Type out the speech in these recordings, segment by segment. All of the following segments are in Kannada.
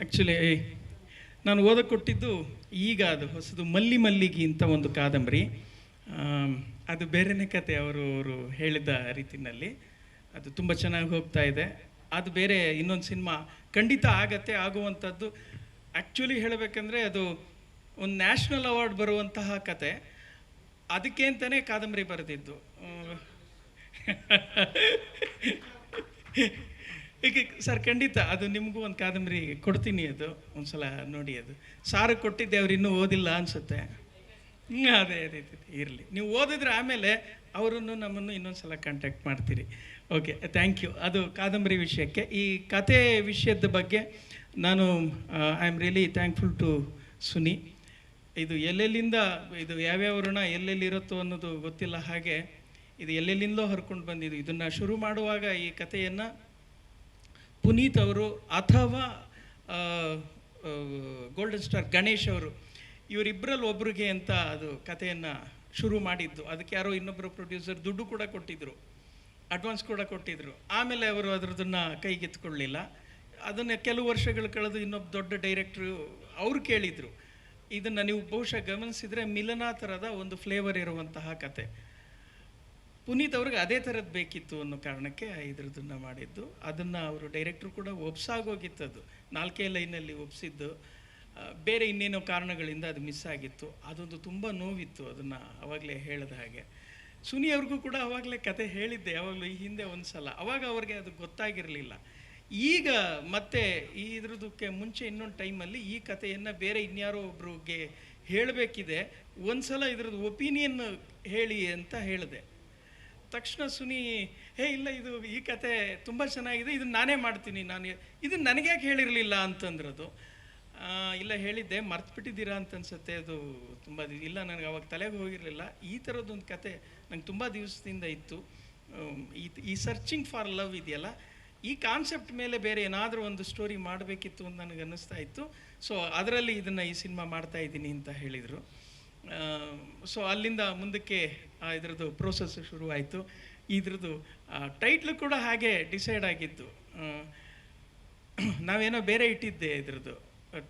ಆ್ಯಕ್ಚುಲಿ ನಾನು ಓದಕ್ಕೆ ಕೊಟ್ಟಿದ್ದು ಈಗ ಅದು ಹೊಸದು ಮಲ್ಲಿ ಮಲ್ಲಿಗೆ ಅಂತ ಒಂದು ಕಾದಂಬರಿ. ಅದು ಬೇರೆನೇ ಕತೆ ಅವರು ಅವರು ಹೇಳಿದ ರೀತಿಯಲ್ಲಿ ಅದು ತುಂಬ ಚೆನ್ನಾಗಿ ಹೋಗ್ತಾ ಇದೆ. ಅದು ಬೇರೆ ಇನ್ನೊಂದು ಸಿನಿಮಾ ಖಂಡಿತ ಆಗತ್ತೆ, ಆಗುವಂಥದ್ದು. ಆ್ಯಕ್ಚುಲಿ ಹೇಳಬೇಕಂದ್ರೆ ಅದು ಒಂದು ನ್ಯಾಷನಲ್ ಅವಾರ್ಡ್ ಬರುವಂತಹ ಕತೆ. ಅದಕ್ಕೆ ಅಂತಲೇ ಕಾದಂಬರಿ ಬರೆದಿದ್ದು. ಈಗ ಸರ್ ಖಂಡಿತ ಅದು ನಿಮಗೂ ಒಂದು ಕಾದಂಬರಿ ಕೊಡ್ತೀನಿ ಅದು ಒಂದ್ಸಲ ನೋಡಿ ಅದು. ಸಾರು ಕೊಟ್ಟಿದ್ದೆ ಅವ್ರು ಇನ್ನೂ ಓದಿಲ್ಲ ಅನ್ಸುತ್ತೆ. ಹ್ಞೂ ಅದೇ ಅದೇ ಇರಲಿ. ನೀವು ಓದಿದ್ರೆ ಆಮೇಲೆ ಅವರನ್ನು ನಮ್ಮನ್ನು ಇನ್ನೊಂದು ಸಲ ಕಾಂಟ್ಯಾಕ್ಟ್ ಮಾಡ್ತೀರಿ. ಓಕೆ ಥ್ಯಾಂಕ್ ಯು ಅದು ಕಾದಂಬರಿ ವಿಷಯಕ್ಕೆ. ಈ ಕತೆ ವಿಷಯದ ಬಗ್ಗೆ ನಾನು I am really thankful to Suni. ಇದು ಎಲ್ಲೆಲ್ಲಿಂದ, ಇದು ಯಾವ್ಯಾವ ಋಣ ಎಲ್ಲೆಲ್ಲಿರುತ್ತೋ ಅನ್ನೋದು ಗೊತ್ತಿಲ್ಲ ಹಾಗೆ ಇದು ಎಲ್ಲೆಲ್ಲಿಂದಲೋ ಹರ್ಕೊಂಡು ಬಂದಿದ್ದು. ಇದನ್ನು ಶುರು ಮಾಡುವಾಗ ಈ ಕಥೆಯನ್ನು ಪುನೀತ್ ಅವರು ಅಥವಾ ಗೋಲ್ಡನ್ ಸ್ಟಾರ್ ಗಣೇಶ್ ಅವರು, ಇವರಿಬ್ಬರಲ್ಲಿ ಒಬ್ರಿಗೆ ಅಂತ ಅದು ಕಥೆಯನ್ನು ಶುರು ಮಾಡಿದ್ದು. ಅದಕ್ಕೆ ಯಾರೋ ಇನ್ನೊಬ್ಬರು ಪ್ರೊಡ್ಯೂಸರ್ ದುಡ್ಡು ಕೂಡ ಕೊಟ್ಟಿದ್ದರು ಅಡ್ವಾನ್ಸ್ ಕೂಡ ಕೊಟ್ಟಿದ್ದರು ಆಮೇಲೆ ಅವರು ಅದರದನ್ನು ಕೈಗೆತ್ಕೊಳ್ಳಿಲ್ಲ ಅದನ್ನು ಕೆಲವು ವರ್ಷಗಳು ಕಳೆದು ಇನ್ನೊಬ್ಬ ದೊಡ್ಡ ಡೈರೆಕ್ಟ್ರು ಅವರು ಕೇಳಿದರು. ಇದನ್ನು ನೀವು ಬಹುಶಃ ಗಮನಿಸಿದರೆ ಮಿಲನಾ ಥರದ ಒಂದು ಫ್ಲೇವರ್ ಇರುವಂತಹ ಕತೆ. ಪುನೀತ್ ಅವ್ರಿಗೆ ಅದೇ ಥರದ್ದು ಬೇಕಿತ್ತು ಅನ್ನೋ ಕಾರಣಕ್ಕೆ ಇದ್ರದನ್ನ ಮಾಡಿದ್ದು. ಅದನ್ನು ಅವರು ಡೈರೆಕ್ಟ್ರು ಕೂಡ ಒಪ್ಸಾಗೋಗಿತ್ತು ಅದು. ನಾಲ್ಕೇ ಲೈನಲ್ಲಿ ಒಪ್ಸಿದ್ದು. ಬೇರೆ ಇನ್ನೇನೋ ಕಾರಣಗಳಿಂದ ಅದು ಮಿಸ್ ಆಗಿತ್ತು. ಅದೊಂದು ತುಂಬ ನೋವಿತ್ತು ಅದನ್ನು ಅವಾಗಲೇ ಹೇಳಿದ ಹಾಗೆ. ಸುನಿ ಅವ್ರಿಗೂ ಕೂಡ ಅವಾಗಲೇ ಕತೆ ಹೇಳಿದ್ದೆ, ಯಾವಾಗಲೂ ಈ ಹಿಂದೆ ಒಂದು ಸಲ ಅವಾಗ ಅವ್ರಿಗೆ ಅದು ಗೊತ್ತಾಗಿರಲಿಲ್ಲ. ಈಗ ಮತ್ತೆ ಈ ಇದ್ರದಕ್ಕೆ ಮುಂಚೆ ಇನ್ನೊಂದು ಟೈಮಲ್ಲಿ ಈ ಕಥೆಯನ್ನು ಬೇರೆ ಇನ್ಯಾರೋ ಒಬ್ರಿಗೆ ಹೇಳಬೇಕಿದೆ. ಒಂದು ಸಲ ಇದ್ರದ್ದು ಒಪಿನಿಯನ್ ಹೇಳಿ ಅಂತ ಹೇಳಿದೆ. ತಕ್ಷಣ ಸುನಿ, ಹೇ, ಇಲ್ಲ, ಇದು ಈ ಕತೆ ತುಂಬ ಚೆನ್ನಾಗಿದೆ, ಇದನ್ನು ನಾನೇ ಮಾಡ್ತೀನಿ, ನಾನು ಇದು ನನಗೆ ಯಾಕೆ ಹೇಳಿರಲಿಲ್ಲ? ಅಂತಂದ್ರದು. ಇಲ್ಲ, ಹೇಳಿದ್ದೆ, ಮರ್ತ್ಬಿಟ್ಟಿದ್ದೀರಾ ಅಂತ ಅನ್ಸುತ್ತೆ, ಅದು ತುಂಬ ಇಲ್ಲ, ನನಗೆ ಅವಾಗ ತಲೆಗೆ ಹೋಗಿರಲಿಲ್ಲ. ಈ ಥರದ್ದೊಂದು ಕತೆ ನಂಗೆ ತುಂಬ ದಿವಸದಿಂದ ಇತ್ತು. ಈ ಈ ಸರ್ಚಿಂಗ್ ಫಾರ್ ಲವ್ ಇದೆಯಲ್ಲ, ಈ ಕಾನ್ಸೆಪ್ಟ್ ಮೇಲೆ ಬೇರೆ ಏನಾದರೂ ಒಂದು ಸ್ಟೋರಿ ಮಾಡಬೇಕಿತ್ತು ಅಂತ ನನಗೆ ಅನ್ನಿಸ್ತಾ ಇತ್ತು. ಸೊ ಅದರಲ್ಲಿ ಇದನ್ನು ಈ ಸಿನಿಮಾ ಮಾಡ್ತಾ ಇದ್ದೀನಿ ಅಂತ ಹೇಳಿದರು. ಸೊ ಅಲ್ಲಿಂದ ಮುಂದಕ್ಕೆ ಇದರದ್ದು ಪ್ರೋಸೆಸ್ ಶುರುವಾಯಿತು. ಇದ್ರದ್ದು ಟೈಟ್ಲು ಕೂಡ ಹಾಗೆ ಡಿಸೈಡ್ ಆಗಿತ್ತು. ನಾವೇನೋ ಬೇರೆ ಇಟ್ಟಿದ್ದೆ ಇದ್ರದ್ದು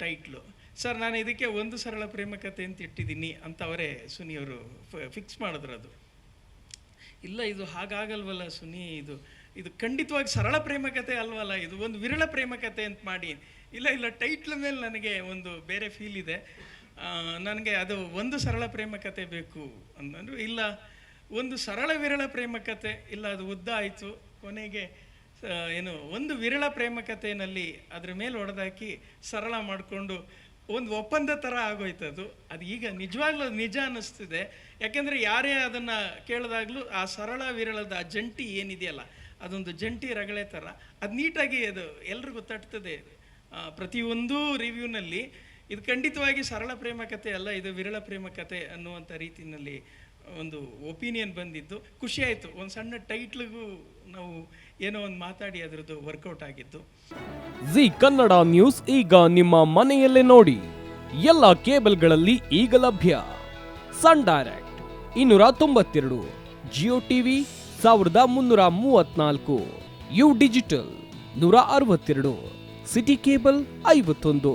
ಟೈಟ್ಲು ಸರ್ ನಾನು ಇದಕ್ಕೆ ಒಂದು ಸರಳ ಪ್ರೇಮ ಕಥೆ ಅಂತ ಇಟ್ಟಿದ್ದೀನಿ ಅಂತ ಅವರೇ ಸುನಿ ಅವರು ಫಿಕ್ಸ್ ಮಾಡಿದ್ರು ಅದು. ಇಲ್ಲ, ಇದು ಹಾಗಾಗಲ್ವಲ್ಲ ಸುನಿ, ಇದು ಇದು ಖಂಡಿತವಾಗಿ ಸರಳ ಪ್ರೇಮ ಕಥೆ ಅಲ್ವಲ್ಲ, ಇದು ಒಂದು ವಿರಳ ಪ್ರೇಮ ಕಥೆ ಅಂತ ಮಾಡಿ. ಇಲ್ಲ ಇಲ್ಲ ಟೈಟ್ಲ್ ಮೇಲೆ ನನಗೆ ಒಂದು ಬೇರೆ ಫೀಲ್ ಇದೆ. ನನಗೆ ಅದು ಒಂದು ಸರಳ ಪ್ರೇಮ ಕತೆ ಬೇಕು ಅಂತಂದರು ಇಲ್ಲ, ಒಂದು ಸರಳ ವಿರಳ ಪ್ರೇಮ ಕತೆ ಇಲ್ಲ, ಅದು ಉದ್ದ ಆಯಿತು. ಕೊನೆಗೆ ಏನು, ಒಂದು ವಿರಳ ಪ್ರೇಮ ಕಥೆಯಲ್ಲಿ ಅದ್ರ ಮೇಲೆ ಹೊಡೆದಾಕಿ ಸರಳ ಮಾಡಿಕೊಂಡು ಒಂದು ಒಪ್ಪಂದ ಥರ ಆಗೋಯ್ತು ಅದು ಅದು ಈಗ ನಿಜವಾಗ್ಲೂ ನಿಜ ಅನ್ನಿಸ್ತಿದೆ. ಯಾಕೆಂದರೆ ಯಾರೇ ಅದನ್ನು ಕೇಳಿದಾಗಲೂ ಆ ಸರಳ ವಿರಳದ ಆ ಜಂಟಿ ಏನಿದೆಯಲ್ಲ, ಅದೊಂದು ಜಂಟಿ ರಗಳೆ ಥರ, ಅದು ನೀಟಾಗಿ ಅದು ಎಲ್ರಿಗೂ ತಟ್ತದೆ. ಪ್ರತಿಯೊಂದು ರಿವ್ಯೂನಲ್ಲಿ ಇದು ಖಂಡಿತವಾಗಿ ಸರಳ ಪ್ರೇಮ ಕಥೆ ಅಲ್ಲ, ಇದು ವಿರಳ ಪ್ರೇಮ ಕಥೆ ಅನ್ನುವಂಥ ರೀತಿಯಲ್ಲಿ ಒಂದು ಒಪಿನಿಯನ್ ಬಂದಿದ್ದು. ಖುಷಿ ಆಯಿತು. ಒಂದು ಸಣ್ಣ ಟೈಟ್ಲಿಗೂ ನಾವು ಏನೋ ಒಂದು ಮಾತಾಡಿ ಅದರದ್ದು ವರ್ಕೌಟ್ ಆಗಿದ್ದು. ಜಿ ಕನ್ನಡ ನ್ಯೂಸ್ ಈಗ ನಿಮ್ಮ ಮನೆಯಲ್ಲೇ ನೋಡಿ. ಎಲ್ಲ ಕೇಬಲ್ಗಳಲ್ಲಿ ಈಗ ಲಭ್ಯ. ಸನ್ ಡೈರೆಕ್ಟ್ ಇನ್ನೂರ ತೊಂಬತ್ತೆರಡು, ಜಿಯೋ ಟಿವಿ ಸಾವಿರದ ಮುನ್ನೂರ ಮೂವತ್ನಾಲ್ಕು, ಯು ಡಿಜಿಟಲ್ ನೂರ ಅರವತ್ತೆರಡು, ಸಿಟಿ ಕೇಬಲ್ ಐವತ್ತೊಂದು.